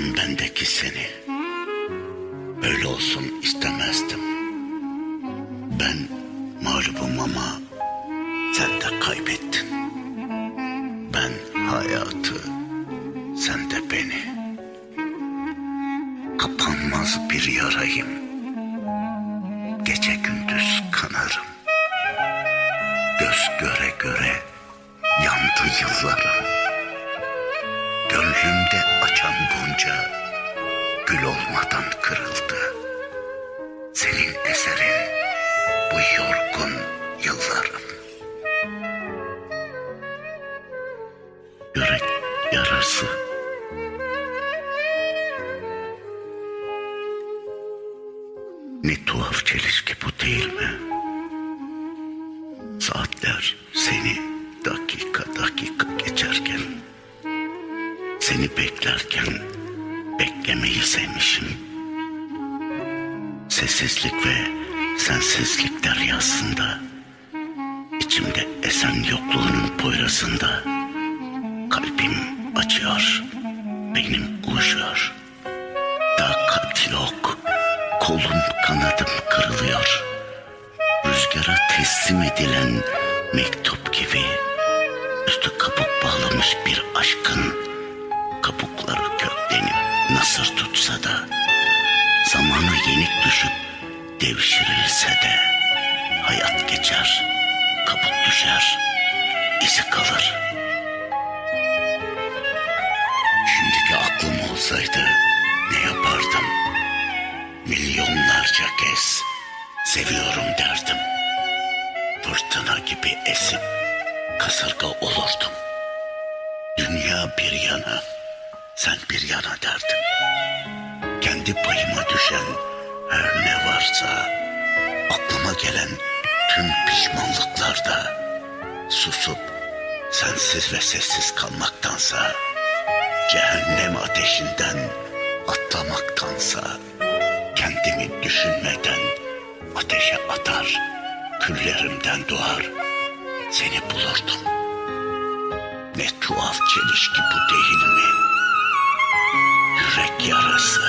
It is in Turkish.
Hem bendeki seni öyle olsun istemezdim. Ben mağlubum ama sen de kaybettin. Ben hayatı, sen de beni. Kapanmaz bir yarayım. Gece gündüz kanarım. Göz göre göre yandı yıllarım. Gönlümde açan bunca gül olmadan kırıldı. Senin eserin bu yorgun yıllarım. Yürek yarası. Ne tuhaf çelişki bu değil mi? Saatler seni seni beklerken beklemeyi sevmişim. Sessizlik ve sensizlik deryasında içimde esen yokluğunun poyrasında kalbim acıyor, benim uyuşuyor. Takat yok, kolum kanadım kırılıyor. Rüzgara teslim edilen mektup nasır tutsa da zamanı yenik düşüp devşirilse de hayat geçer, kabuk düşer, izi kalır. Şimdiki aklım olsaydı ne yapardım? Milyonlarca kez seviyorum derdim. Fırtına gibi esip kasırga olurdum. Dünya bir yana, sen bir yana derdim. Kendi payıma düşen her ne varsa aklıma gelen tüm pişmanlıklarda susup sensiz ve sessiz kalmaktansa cehennem ateşinden atlamaktansa kendimi düşünmeden ateşe atar küllerimden doğar seni bulurdum. Ne tuhaf çelişki bu değil mi? Yürek yarası